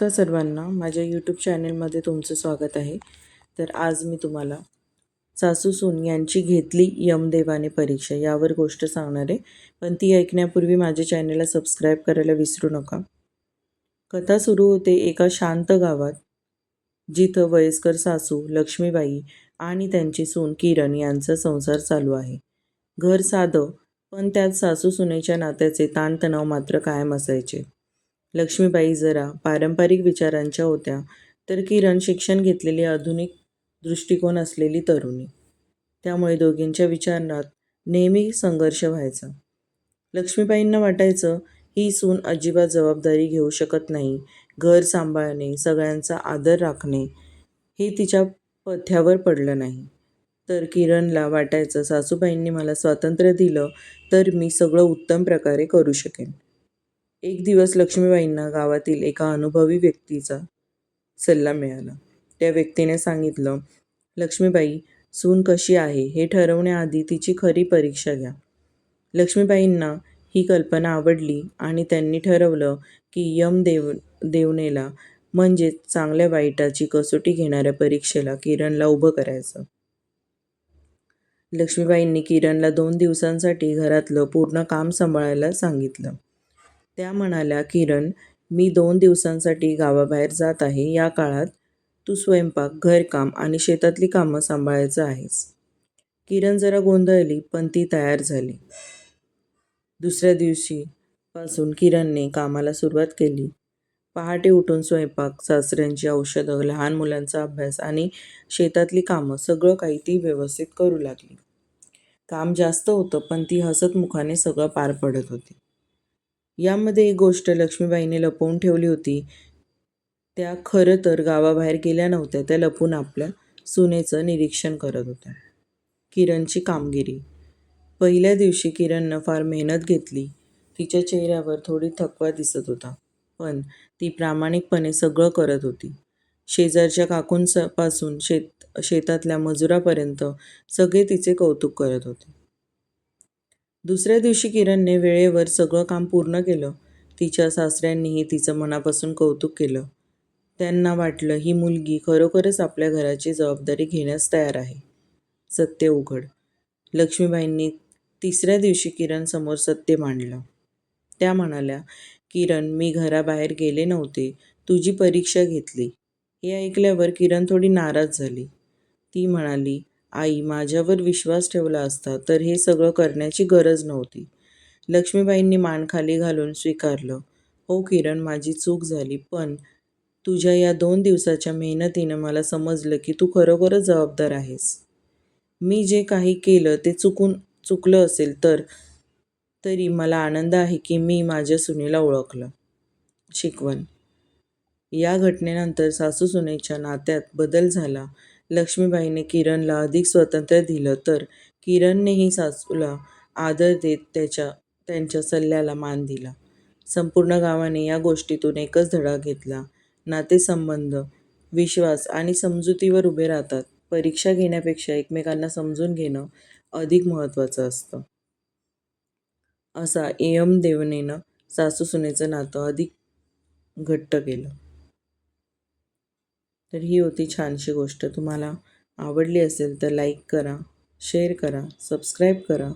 नमस्कार सर्वांना. माझ्या यूट्यूब चॅनलमध्ये तुमचं स्वागत आहे. तर आज मी तुम्हाला सासू सून यांची घेतली यमदेवाने परीक्षा यावर गोष्ट सांगणार आहे. पण ती ऐकण्यापूर्वी माझ्या चॅनलला सबस्क्राईब करायला विसरू नका. कथा सुरू होते एका शांत गावात जिथं वयस्कर सासू लक्ष्मीबाई आणि त्यांची सून किरण यांचा संसार चालू आहे. घर साधं पण त्यात सासू सुनेच्या नात्याचे ताणतणाव मात्र कायम असायचे. लक्ष्मीबाई जरा पारंपरिक विचारांच्या होत्या तर किरण शिक्षण घेतलेली आधुनिक दृष्टिकोन असलेली तरुणी. त्यामुळे दोघींच्या विचारात नेहमी संघर्ष व्हायचा. लक्ष्मीबाईंना वाटायचं ही सून अजिबात जबाबदारी घेऊ शकत नाही. घर सांभाळणे सगळ्यांचा आदर राखणे हे तिच्या पथ्यावर पडलं नाही. तर किरणला वाटायचं सासूबाईंनी मला स्वातंत्र्य दिलं तर मी सगळं उत्तम प्रकारे करू शकेन. एक दिवस लक्ष्मीबाईंना गावातील एका अनुभवी व्यक्तीचा सल्ला मिळाला. त्या व्यक्तीने सांगितलं लक्ष्मीबाई सून कशी आहे हे ठरवण्याआधी तिची खरी परीक्षा घ्या. लक्ष्मीबाईंना ही कल्पना आवडली आणि त्यांनी ठरवलं की यम देव देवनेला म्हणजेच चांगल्या वाईटाची कसोटी घेणाऱ्या परीक्षेला किरणला उभं करायचं. लक्ष्मीबाईंनी किरणला दोन दिवसांसाठी घरातलं पूर्ण काम सांभाळायला सांगितलं. त्या म्हणाल्या किरण मी दोन दिवसांसाठी गावाबाहेर जात आहे. या काळात तू स्वयंपाक घरकाम आणि शेतातली कामं सांभाळायचं आहेस. किरण जरा गोंधळली पण ती तयार झाली. दुसऱ्या दिवशी पासून किरणने कामाला सुरुवात केली. पहाटे उठून स्वयंपाक सासऱ्यांची औषधं लहान मुलांचा अभ्यास आणि शेतातली कामं सगळं काही ती व्यवस्थित करू लागली. काम जास्त होतं पण ती हसत मुखाने सगळं पार पडत होती. यामध्ये एक गोष्ट लक्ष्मीबाईने लपवून ठेवली होती. त्या खरं तर गावाबाहेर गेल्या नव्हत्या. त्या लपून आपल्या सुनेचं निरीक्षण करत होत्या. किरणची कामगिरी. पहिल्या दिवशी किरणनं फार मेहनत घेतली. तिच्या चेहऱ्यावर थोडी थकवा दिसत होता. पण ती प्रामाणिकपणे सगळं करत होती. शेजारच्या काकूंचपासून शेत शेतातल्या मजुरापर्यंत सगळे तिचे कौतुक करत होते. दुसऱ्या दिवशी किरणने वेळेवर सगळं काम पूर्ण केलं. तिच्या सासऱ्यांनीही तिचं मनापासून कौतुक केलं. त्यांना वाटलं ही मुलगी खरोखरच आपल्या घराची जबाबदारी घेण्यास तयार आहे. सत्य उघड. लक्ष्मीबाईंनी तिसऱ्या दिवशी किरणसमोर सत्य मांडलं. त्या म्हणाल्या किरण मी घराबाहेर गेले नव्हते. तुझी परीक्षा घेतली. हे ऐकल्यावर किरण थोडी नाराज झाली. ती म्हणाली आई माझ्यावर विश्वास ठेवला असता तर हे सगळं करण्याची गरज नव्हती. लक्ष्मीबाईंनी मान खाली घालून स्वीकारलं हो किरण माझी चूक झाली पण तुझ्या या दोन दिवसाच्या मेहनतीनं मला समजलं की तू खरोखरच जबाबदार आहेस. मी जे काही केलं ते चुकून चुकलं असेल तर तरी मला आनंद आहे की मी माझ्या सुनेला ओळखलं. शिकवण. या घटनेनंतर सासू सुनेच्या नात्यात बदल झाला. लक्ष्मीबाईने किरणला अधिक स्वातंत्र्य दिलं तर किरणनेही सासूला आदर देत त्याच्या त्यांच्या सल्ल्याला मान दिला. संपूर्ण गावाने या गोष्टीतून एकच धडा घेतला. नातेसंबंध विश्वास आणि समजुतीवर उभे राहतात. परीक्षा घेण्यापेक्षा एकमेकांना समजून घेणं अधिक महत्त्वाचं असतं. असा एम देवनेनं सासू सुनेचं नातं अधिक घट्ट केलं. तर ही होती छानशी गोष्ट. तुम्हाला आवडली असेल तर लाईक करा शेअर करा सबस्क्राईब करा.